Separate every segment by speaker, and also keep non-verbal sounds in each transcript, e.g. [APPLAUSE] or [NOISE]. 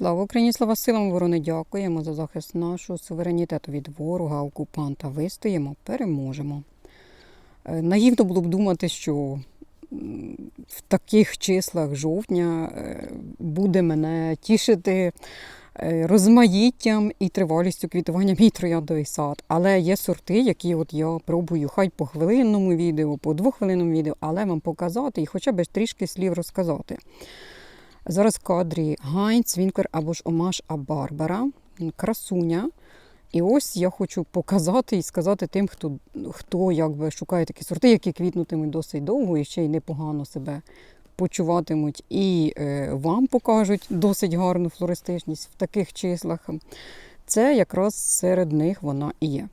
Speaker 1: Слава Україні, слава силам оборони! Дякуємо за захист нашого суверенітету від ворога, окупанта. Вистоїмо, переможемо. Е, Наївно було б думати, що в таких числах жовтня е, буде мене тішити е, розмаїттям і тривалістю квітування мій трояндовий сад. Але є сорти, які от я пробую хай по хвилинному відео, по двохвилинному відео, але вам показати і хоча б трішки слів розказати. Зараз в кадрі Гайнц, Вінклер або ж Омаш А Барбара, красуня. І ось я хочу показати і сказати тим, хто, хто якби шукає такі сорти, які квітнутимуть досить довго і ще й непогано себе почуватимуть. І е, вам покажуть досить гарну флористичність в таких числах. Це якраз серед них вона і є.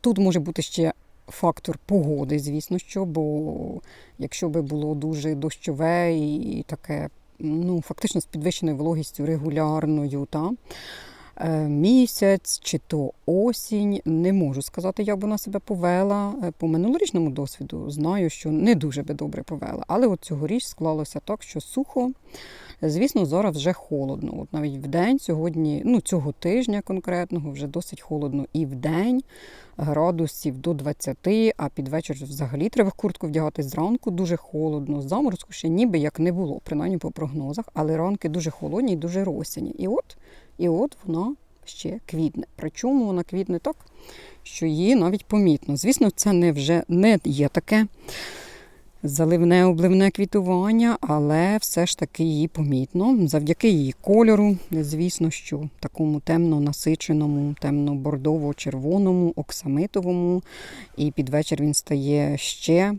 Speaker 1: Тут може бути ще фактор погоди, звісно, що, бо якщо би було дуже дощове і таке, ну, фактично з підвищеною вологістю регулярною, та, місяць чи то осінь, не можу сказати, як вона себе повела. Е, По минулорічному досвіду знаю, що не дуже би добре повела. Але от цьогоріч склалося так, що сухо. Звісно, зараз вже холодно. От навіть в день сьогодні, ну цього тижня конкретного, вже досить холодно і в день градусів до 20, а під вечір взагалі треба куртку вдягати зранку. Дуже холодно. Заморозку ще ніби як не було, принаймні по прогнозах, але ранки дуже холодні і дуже росяні. І от, і от вона ще квітне. Причому вона квітне так, що її навіть помітно. Звісно, це не вже не є таке заливне обливне квітування, але все ж таки її помітно. Завдяки її кольору, звісно, що такому темно насиченому, темно-бордово-червоному, оксамитовому. І під вечір він стає ще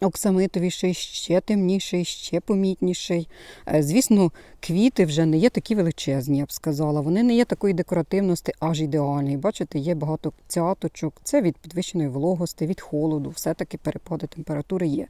Speaker 1: оксамитовіший, ще темніший, ще помітніший. Е, Звісно, квіти вже не є такі величезні, я б сказала. Вони не є такої декоративності, аж ідеальної. Бачите, є багато цяточок. Це від підвищеної вологості, від холоду. Все-таки перепади температури є.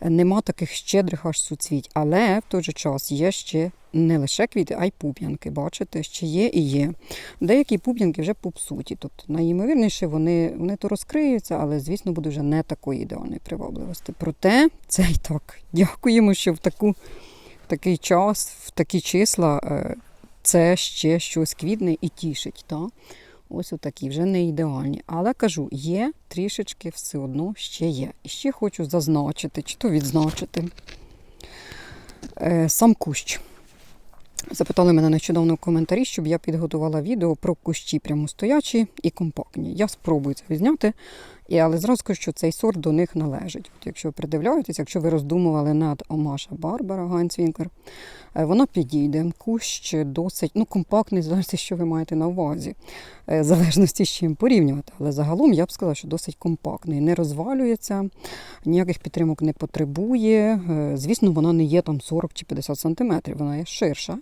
Speaker 1: Нема таких щедрих аж суцвіть, але в той же час є ще не лише квіти, а й пуп'янки. Бачите, ще є і є. Деякі пуп'янки вже попсуті. Тобто, найімовірніше, вони, вони то розкриються, але, звісно, буде вже не такої ідеальної привабливості. Проте це і так. Дякуємо, що в, таку, в такий час, в такі числа е, це ще щось квітне і тішить. Та? Ось отакі, вже не ідеальні. Але кажу, є трішечки все одно ще є. І ще хочу зазначити, чи то відзначити е, сам кущ. Запитали мене нещодавно в коментарі, щоб я підготувала відео про кущі прямостоячі і компактні. Я спробую це відзняти, і, але зразу що цей сорт до них належить. От якщо ви придивляєтесь, якщо ви роздумували над Омаша Барбара Ганцвінклер, е, вона підійде. Кущ досить ну, компактний, залежить, що ви маєте на увазі, е, в залежності з чим порівнювати. Але загалом я б сказала, що досить компактний, не розвалюється, ніяких підтримок не потребує. Е, Звісно, вона не є там 40 чи 50 сантиметрів, вона є ширша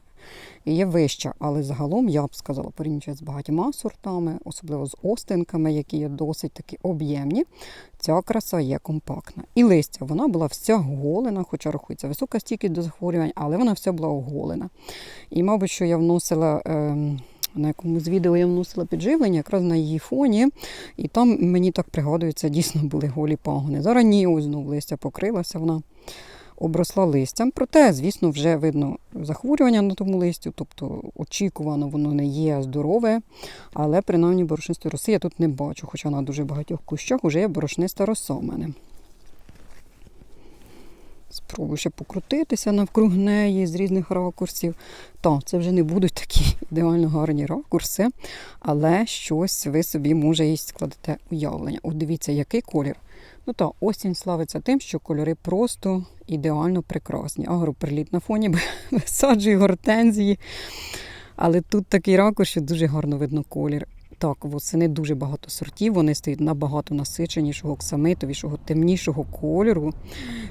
Speaker 1: є вища. Але загалом я б сказала, порівнюючи з багатьма сортами, особливо з остинками, які є досить такі об'ємні, ця краса є компактна. І листя вона була вся голена, хоча рахується висока стійкість до захворювань, але вона вся була оголена. І, мабуть, що я вносила. ем, на якомусь відео я вносила підживлення якраз на її фоні, і там мені так пригадується, дійсно були голі пагони. Зараз ні, ось знову листя покрилася, вона обросла листям. Проте, звісно, вже видно захворювання на тому листю, тобто очікувано, воно не є здорове, але принаймні борошнистої роси я тут не бачу, хоча на дуже багатьох кущах вже є борошниста роса у мене. Спробую ще покрутитися навкруг неї з різних ракурсів. Так, це вже не будуть такі ідеально гарні ракурси, але щось ви собі, може, і складете уявлення. От дивіться, який колір. Ну так, осінь славиться тим, що кольори просто ідеально прекрасні. Агроприліт на фоні [LAUGHS] висаджую гортензії. Але тут такий ракурс, що дуже гарно видно колір. Так, восени дуже багато сортів, вони стають набагато насиченішого, оксамитовішого, темнішого кольору.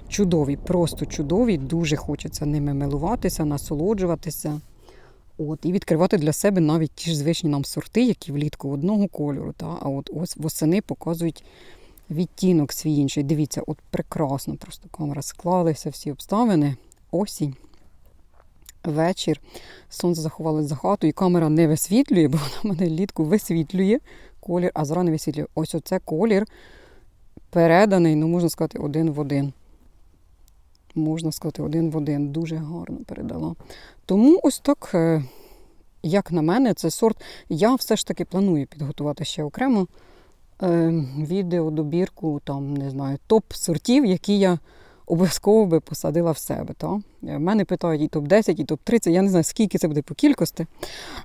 Speaker 1: Чудові, просто чудові. Дуже хочеться ними милуватися, насолоджуватися. От, і відкривати для себе навіть ті ж звичні нам сорти, які влітку одного кольору. Та? А от ось восени показують відтінок свій інший. Дивіться, от прекрасно, просто камера склалися всі обставини. Осінь. Вечір, сонце заховалося за хату, і камера не висвітлює, бо вона мене літку висвітлює колір, а зрано висвітлює. Ось оце колір переданий, ну можна сказати, один в один. можна сказати, один в один. Дуже гарно передала. Тому ось так, е, як на мене, це сорт. Я все ж таки планую підготувати ще окремо е, відео, там, не знаю, топ сортів, які я обов'язково би посадила в себе. Та? Е, Мене питають і топ-10, і топ-30. Я не знаю, скільки це буде по кількості,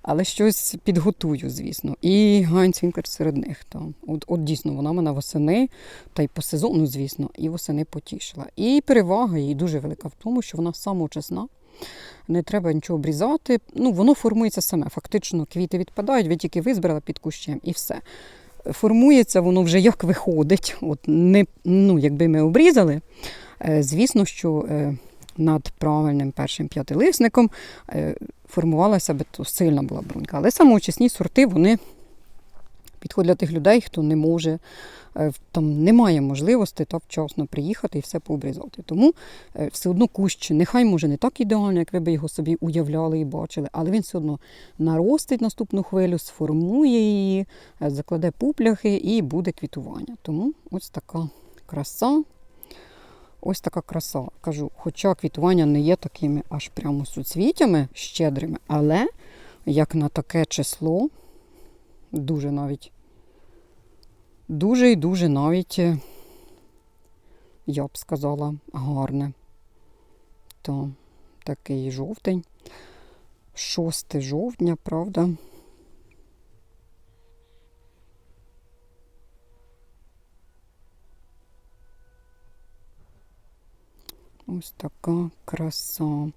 Speaker 1: але щось підготую, звісно. І Гайнц Вінклер серед них. Та. От, от дійсно, вона мене восени, та й по сезону, звісно, і восени потішила. І перевага її дуже велика в тому, що вона самочесна. Не треба нічого обрізати. Ну, воно формується саме. Фактично, квіти відпадають, ви тільки визбирали під кущем і все. Формується воно вже як виходить. От не, ну, якби ми обрізали, е, звісно, що е, над правильним першим п'ятилисником е, формувалася б то сильна була брунька. Але самоочисні сорти вони підходять для тих людей, хто не може, е, там немає можливості так вчасно приїхати і все пообрізати. Тому е, все одно кущ, нехай може не так ідеально, як ви би його собі уявляли і бачили, але він все одно наростить наступну хвилю, сформує її, е, закладе пупляхи і буде квітування. Тому ось така краса. Ось така краса. Кажу, хоча квітування не є такими аж прямо суцвітями щедрими, але як на таке число, дуже навіть, дуже і дуже навіть, е, я б сказала, гарне. То такий жовтень. 6 жовтня, правда? Ось така краса.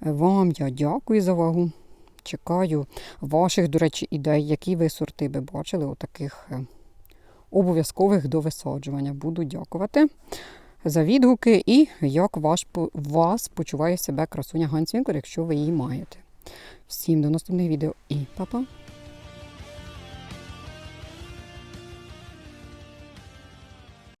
Speaker 1: Вам я дякую за увагу. Чекаю ваших, до речі, ідей, які ви сорти би бачили, отаких таких обов'язкових до висаджування. Буду дякувати за відгуки і як ваш, вас почуває себе красуня Ганс Вінклер, якщо ви її маєте. Всім до наступних відео і па-па!